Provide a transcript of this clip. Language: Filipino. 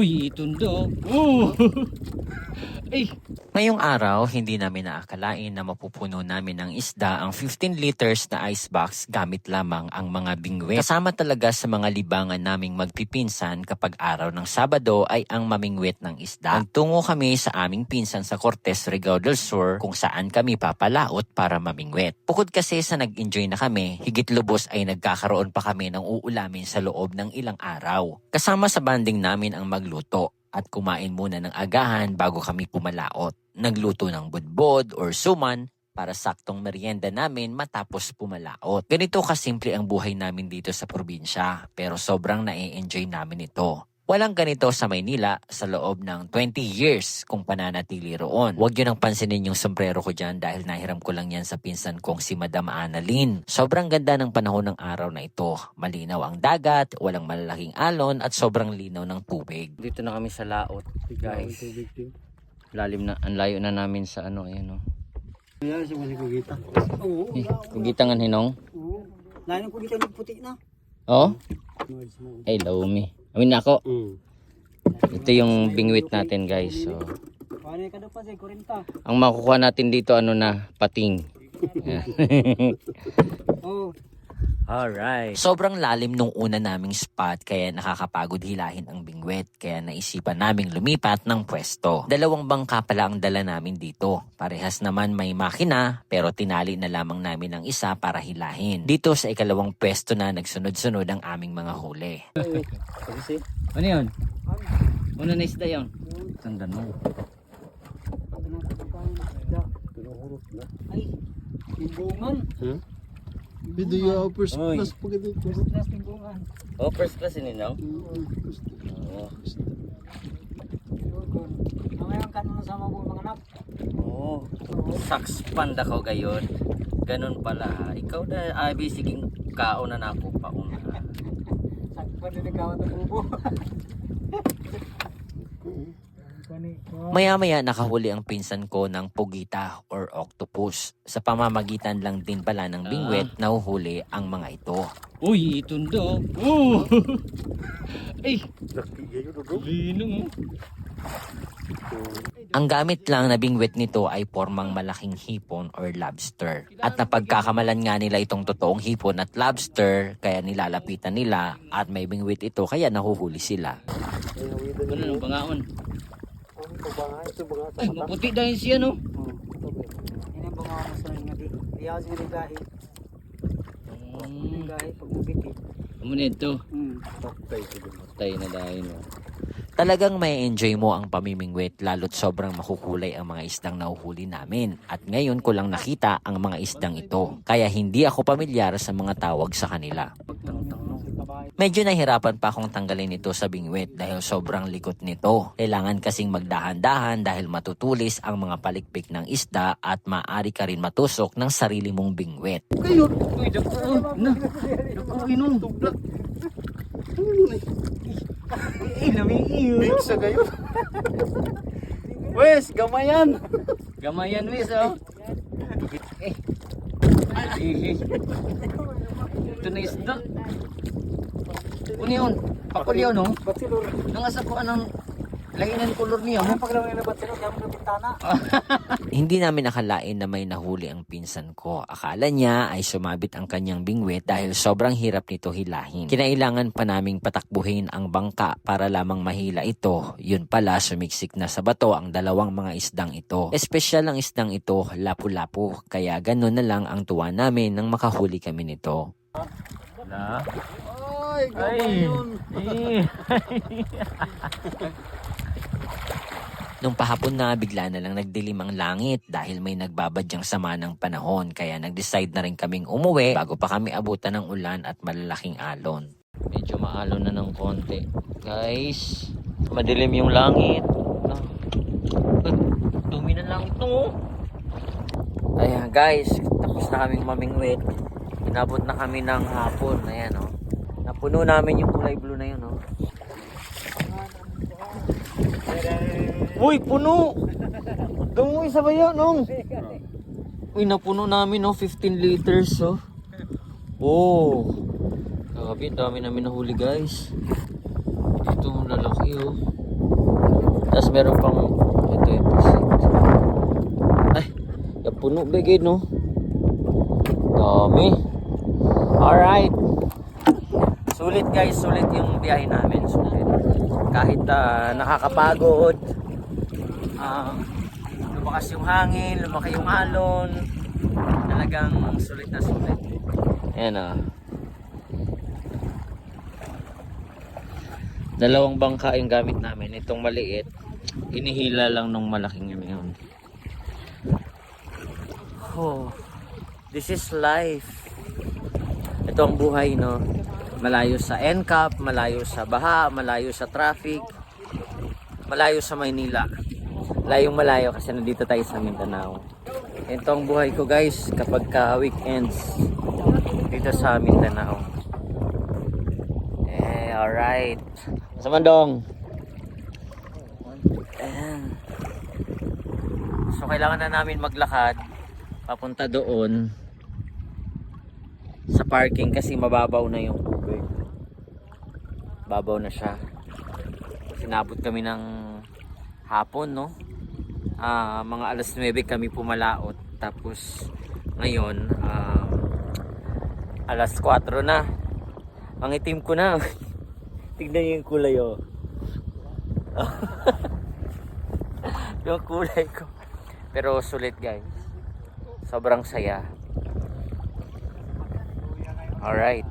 Uy, itundo. Oh. Ay, Ngayong araw, hindi namin naakalain na mapupuno namin ng isda ang 15 liters na ice box gamit lamang ang mga bingwit. Kasama talaga sa mga libangan naming magpipinsan kapag araw ng Sabado ay ang mamingwit ng isda. Nagtungo kami sa aming pinsan sa Cortes, Rigao del Sur kung saan kami papalaot para mamingwit. Bukod kasi sa nag-enjoy na kami, higit lubos ay nagkakaroon pa kami ng uulamin sa loob ng ilang araw. Kasama sa banding namin ang magluto at kumain muna ng agahan bago kami pumalaot. Nagluto ng budbod or suman para saktong merienda namin matapos pumalaot. Ganito kasimple ang buhay namin dito sa probinsya pero sobrang na-enjoy namin ito. Walang ganito sa Maynila sa loob ng 20 years kung pananatili roon. Huwag yun ang pansinin yung sombrero ko dyan dahil nahiram ko lang yan sa pinsan kong si Madam Annalyn. Sobrang ganda ng panahon ng araw na ito. Malinaw ang dagat, walang malalaking alon at sobrang linaw ng tubig. dito na kami sa laot, guys. Lalim na, ang layo na namin sa ano, ayan o. Kaya siya mali kugita. Oo. Eh, kugitangan hinong. Oo. Dito ng puti na. Oh? Ay, lawmi. Amin na ako. Mm. Ito yung bingwit natin, guys. So, Paano ka daw pa sa 40? ang makukuha natin dito, ano na, pating. Oo. Alright. Sobrang lalim nung una naming spot kaya nakakapagod hilahin ang bingwet kaya naisipan naming lumipat ng pwesto. Dalawang bangka pala ang dala namin dito. Parehas naman may makina pero tinali na lamang namin ang isa para hilahin. Dito sa ikalawang pwesto na nagsunod-sunod ang aming mga huli. Ano yun? Una na isda yun. Sandan mo. Ay, timbungan. Video first Oy. class pa ganito. First class timbungan. Oh, first class yun, no? Oo. Mamaya ang kanon sa mga mga anak. Oo. Sucks panda ko gayon. Ganun pala. Ikaw na, abi, sige, kaon na na ako pauna. Sakpan din ikaw at bubo. Maya-maya nakahuli ang pinsan ko ng pugita or octopus. Sa pamamagitan lang din pala ng bingwet nahuhuli ang mga ito. Uy, itundo. Oh. Ay, linong. Ang gamit lang na bingwit nito ay formang malaking hipon or lobster. At napagkakamalan nga nila itong totoong hipon at lobster, kaya nilalapitan nila at may bingwit ito kaya nahuhuli sila. Ano nang bangaon? Ito ba nga Ay, maputi dahil siya, no? Ini ang mga mas na nga di. Siya ng gahi. Ng gahi pag mabiti. Amo nito. Hmm. Tay na dahil, no? Talagang may enjoy mo ang pamimingwit lalo't sobrang makukulay ang mga isdang nahuhuli namin. At ngayon ko lang nakita ang mga isdang ito. Kaya hindi ako pamilyar sa mga tawag sa kanila. Medyo nahirapan pa akong tanggalin ito sa bingwit dahil sobrang likot nito. Kailangan kasing magdahan-dahan dahil matutulis ang mga palikpik ng isda at maaari ka rin matusok ng sarili mong bingwit. Uy, dako. Na. Dako. Eh, namiiyo. Sa gayon. Wes, gamayan. Gamayan, wis, oh. Eh. Eh. Ito na isda. Ano yun? Pakulyaw, no? Batilor. Nangasa ko anong lainan kolor niya Ano pag lang na batilor, mo na bintana. Hindi namin nakalain na may nahuli ang pinsan ko. Akala niya ay sumabit ang kanyang bingwit dahil sobrang hirap nito hilahin. Kinailangan pa naming patakbuhin ang bangka para lamang mahila ito. Yun pala, sumiksik na sa bato ang dalawang mga isdang ito. Espesyal ang isdang ito, lapu-lapu. Kaya ganun na lang ang tuwa namin nang makahuli kami nito. Na. Ay, gamayon. Eh. Nung pahapon na, bigla na lang nagdilim ang langit dahil may nagbabadyang sama ng panahon. Kaya nag-decide na rin kaming umuwi bago pa kami abutan ng ulan at malalaking alon. Medyo maalon na ng konti. Guys, madilim yung langit. Ah. Dumi na langit no. Ayan guys, tapos na kaming mamingwit. Inabot na kami ng hapon. Ayan o. Oh. Napuno namin yung kulay blue na yun o. Oh. Uy, puno! Dungoy sa bayo, nung. Uy, napuno namin, no? 15 liters, oh. Oh. Grabe, dami namin nahuli, guys. Ito, lalaki, oh. meron pang ito yung. Ay, yung puno bigay no. Dami. Alright. Sulit guys, sulit yung biyahe namin. Sulit. Kahit ah, nakakapagod. Ah, lumakas yung hangin, lumaki yung alon. Talagang sulit na sulit. Ayan ah. Dalawang bangka yung gamit namin. Itong maliit, inihila lang nung malaking yun. Oh, this is life. Ito ang buhay, no? Malayo sa NCAP, malayo sa baha, malayo sa traffic, malayo sa Maynila. Layong malayo kasi nandito tayo sa Mindanao. Ito ang buhay ko guys kapag ka weekends dito sa Mindanao. Eh, alright. Sa Mandong. So, kailangan na namin maglakad papunta doon sa parking kasi mababaw na yung tubig. Babaw na siya. Sinabot kami ng hapon, no? Ah, mga alas 9 kami pumalaot. Tapos, ngayon, ah, alas 4 na. Ang itim ko na. Tignan yung kulay, oh. yung kulay ko. Pero sulit, guys. Sobrang saya. Alright.